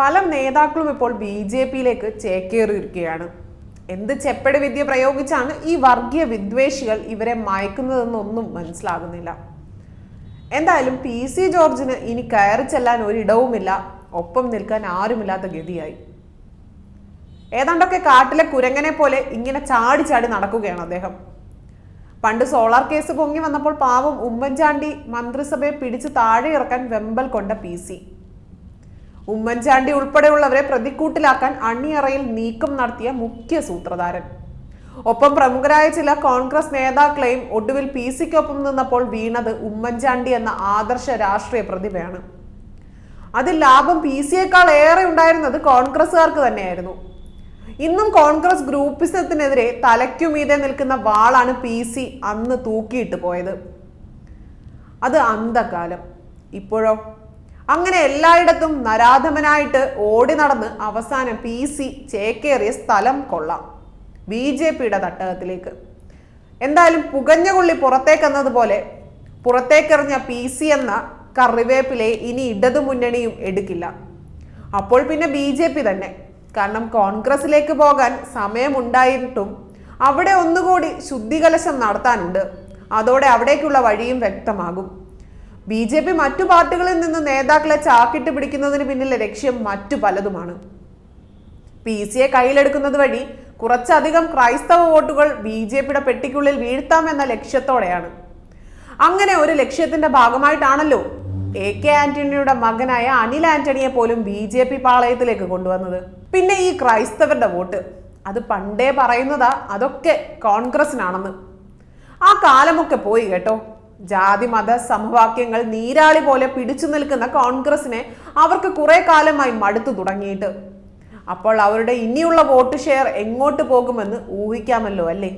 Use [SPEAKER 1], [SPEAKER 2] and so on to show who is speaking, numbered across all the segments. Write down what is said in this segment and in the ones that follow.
[SPEAKER 1] പല നേതാക്കളും ഇപ്പോൾ ബി ജെ പിയിലേക്ക് ചേക്കേറിയിരിക്കുകയാണ്. എന്ത് ചെപ്പട് വിദ്യ പ്രയോഗിച്ചാണ് ഈ വർഗീയ വിദ്വേഷികൾ ഇവരെ മയക്കുന്നതെന്നൊന്നും മനസ്സിലാകുന്നില്ല. എന്തായാലും പി സി ജോർജിന് ഇനി കയറി ചെല്ലാൻ ഒരിടവുമില്ല. ഒപ്പം നിൽക്കാൻ ആരുമില്ലാത്ത ഗതിയായി. ഏതാണ്ടൊക്കെ കാട്ടിലെ കുരങ്ങനെ പോലെ ഇങ്ങനെ ചാടി ചാടി നടക്കുകയാണ് അദ്ദേഹം. പണ്ട് സോളാർ കേസ് പൊങ്ങി വന്നപ്പോൾ പാവം ഉമ്മൻചാണ്ടി മന്ത്രിസഭയെ പിടിച്ച് താഴെ ഇറക്കാൻ വെമ്പൽ കൊണ്ട പി സി. ഉമ്മൻചാണ്ടി ഉൾപ്പെടെയുള്ളവരെ പ്രതിക്കൂട്ടിലാക്കാൻ അണിയറയിൽ നീക്കം നടത്തിയ മുഖ്യ സൂത്രധാരൻ. ഒപ്പം പ്രമുഖരായ ചില കോൺഗ്രസ് നേതാക്കളെയും ഒടുവിൽ പി സിക്കൊപ്പം നിന്നപ്പോൾ വീണത് ഉമ്മൻചാണ്ടി എന്ന ആദർശ രാഷ്ട്രീയ പ്രതിഭയാണ്. അതിൽ ലാഭം പി സിയേക്കാൾ ഏറെ ഉണ്ടായിരുന്നത് കോൺഗ്രസ്സുകാർക്ക് തന്നെയായിരുന്നു. ഇന്നും കോൺഗ്രസ് ഗ്രൂപ്പിസത്തിനെതിരെ തലയ്ക്കുമീതെ നിൽക്കുന്ന വാളാണ് പി സി അന്ന് തൂക്കിയിട്ട് പോയത്. അത് അന്ധകാലം. ഇപ്പോഴോ? അങ്ങനെ എല്ലായിടത്തും നരാധമനായിട്ട് ഓടി നടന്ന് അവസാനം പി സി ചേക്കേറിയ സ്ഥലം കൊള്ളാം. ബി ജെ പിയുടെ തട്ടകത്തിലേക്ക്. എന്തായാലും പുകഞ്ഞ കൊള്ളി പുറത്തേക്കെന്നതുപോലെ പുറത്തേക്കെറിഞ്ഞ പി സി എന്ന കറിവേപ്പിലെ ഇനി ഇടതു മുന്നണിയും എടുക്കില്ല. അപ്പോൾ പിന്നെ ബി ജെ പി തന്നെ. കാരണം കോൺഗ്രസിലേക്ക് പോകാൻ സമയമുണ്ടായിട്ടും അവിടെ ഒന്നുകൂടി ശുദ്ധികലശം നടത്താനുണ്ട്. അതോടെ അവിടേക്കുള്ള വഴിയും വ്യക്തമാകും. ബി ജെ പി മറ്റു പാർട്ടികളിൽ നിന്ന് നേതാക്കളെ ചാക്കിട്ട് പിടിക്കുന്നതിന് പിന്നിലെ ലക്ഷ്യം മറ്റു പലതുമാണ്. പി സിയെ കയ്യിലെടുക്കുന്നത് വഴി കുറച്ചധികം ക്രൈസ്തവ വോട്ടുകൾ ബി ജെ പിയുടെ പെട്ടിക്കുള്ളിൽ വീഴ്ത്താമെന്ന ലക്ഷ്യത്തോടെയാണ്. അങ്ങനെ ഒരു ലക്ഷ്യത്തിന്റെ ഭാഗമായിട്ടാണല്ലോ എ കെ ആന്റണിയുടെ മകനായ അനിൽ ആന്റണിയെ പോലും ബി ജെ പി പാളയത്തിലേക്ക് കൊണ്ടുവന്നത്. പിന്നെ ഈ ക്രൈസ്തവരുടെ വോട്ട് അത് പണ്ടേ പറയുന്നതാ അതൊക്കെ കോൺഗ്രസിനാണെന്ന്. ആ കാലമൊക്കെ പോയി കേട്ടോ. ജാതി മത സമവാക്യങ്ങൾ നീരാളി പോലെ പിടിച്ചു നിൽക്കുന്ന കോൺഗ്രസിനെ അവർക്ക് കുറെ കാലമായി മടുത്തു തുടങ്ങിയിട്ട്. അപ്പോൾ അവരുടെ ഇനിയുള്ള വോട്ട് ഷെയർ എങ്ങോട്ട് പോകുമെന്ന് ഊഹിക്കാമല്ലോ അല്ലേ?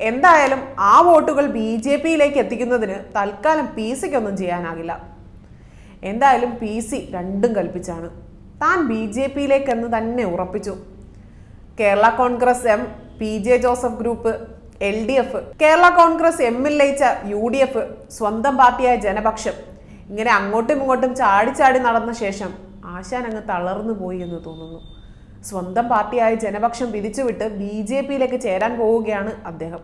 [SPEAKER 1] എന്തായാലും ആ വോട്ടുകൾ ബി ജെ പിയിലേക്ക് എത്തിക്കുന്നതിന് തൽക്കാലം പി സിക്കൊന്നും ചെയ്യാനാകില്ല. എന്തായാലും പി സി രണ്ടും കൽപ്പിച്ചാണ്. താൻ ബി ജെ പിയിലേക്കെന്ന് തന്നെ ഉറപ്പിച്ചു. Kerala Congress M P J Joseph group L D F Kerala Congress എമ്മിൽ ലയിച്ച യു ഡി എഫ് സ്വന്തം പാർട്ടിയായ ജനപക്ഷം ഇങ്ങനെ അങ്ങോട്ടും ഇങ്ങോട്ടും ചാടി ചാടി നടന്ന ശേഷം ആശാൻ അങ്ങ് തളർന്നു പോയി എന്ന് തോന്നുന്നു. സ്വന്തം പാർട്ടിയായ ജനപക്ഷം പിരിച്ചുവിട്ട് ബി ജെ പിയിലേക്ക് ചേരാൻ പോവുകയാണ് അദ്ദേഹം.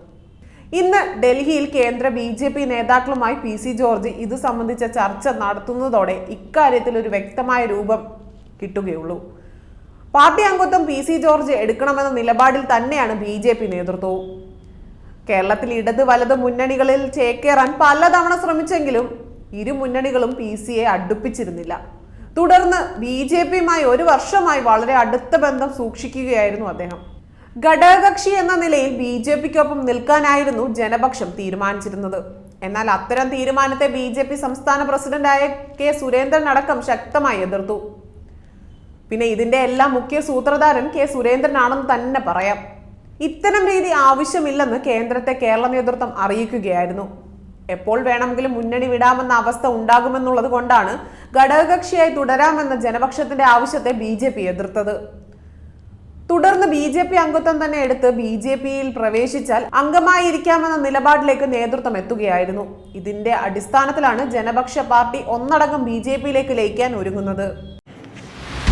[SPEAKER 1] ഇന്ന് ഡൽഹിയിൽ കേന്ദ്ര ബി ജെ പി നേതാക്കളുമായി പി സി ജോർജ് ഇത് സംബന്ധിച്ച ചർച്ച നടത്തുന്നതോടെ ഇക്കാര്യത്തിൽ ഒരു വ്യക്തമായ രൂപം കിട്ടുകയുള്ളൂ. പാർട്ടി അംഗത്വം പി സി ജോർജ് എടുക്കണമെന്ന നിലപാടിൽ തന്നെയാണ് ബി ജെ പി നേതൃത്വവും. കേരളത്തിൽ ഇടത് വലത് മുന്നണികളിൽ ചേക്കേറാൻ പലതവണ ശ്രമിച്ചെങ്കിലും ഇരു മുന്നണികളും പി സിയെ അടുപ്പിച്ചിരുന്നില്ല. തുടർന്ന് ബി ജെ പിയുമായി ഒരു വർഷമായി വളരെ അടുത്ത ബന്ധം സൂക്ഷിക്കുകയായിരുന്നു അദ്ദേഹം. ഘടകകക്ഷി എന്ന നിലയിൽ ബി ജെ പിക്കൊപ്പം നിൽക്കാനായിരുന്നു ജനപക്ഷം തീരുമാനിച്ചിരുന്നത്. എന്നാൽ അത്തരം തീരുമാനത്തെ ബി ജെ പി സംസ്ഥാന പ്രസിഡന്റായ കെ സുരേന്ദ്രൻ അടക്കം ശക്തമായി എതിർത്തു. പിന്നെ ഇതിന്റെ എല്ലാം മുഖ്യ സൂത്രധാരൻ കെ സുരേന്ദ്രനാണെന്ന് തന്നെ പറയാം. ഇത്തരം രീതി ആവശ്യമില്ലെന്ന് കേന്ദ്രത്തെ കേരള നേതൃത്വം അറിയിക്കുകയായിരുന്നു. എപ്പോൾ വേണമെങ്കിലും മുന്നണി വിടാമെന്ന അവസ്ഥ ഉണ്ടാകുമെന്നുള്ളത് കൊണ്ടാണ് ഘടകകക്ഷിയായി തുടരാമെന്ന ജനപക്ഷത്തിന്റെ ആവശ്യത്തെ ബി ജെ പി എതിർത്തത്. തുടർന്ന് ബി ജെ പി അംഗത്വം തന്നെ എടുത്ത് ബി ജെ പിയിൽ പ്രവേശിച്ചാൽ അംഗമായിരിക്കാമെന്ന നിലപാടിലേക്ക് നേതൃത്വം എത്തുകയായിരുന്നു. ഇതിന്റെ അടിസ്ഥാനത്തിലാണ് ജനപക്ഷ പാർട്ടി ഒന്നടങ്കം ബി ജെ പിയിലേക്ക് ലയിക്കാൻ ഒരുങ്ങുന്നത്.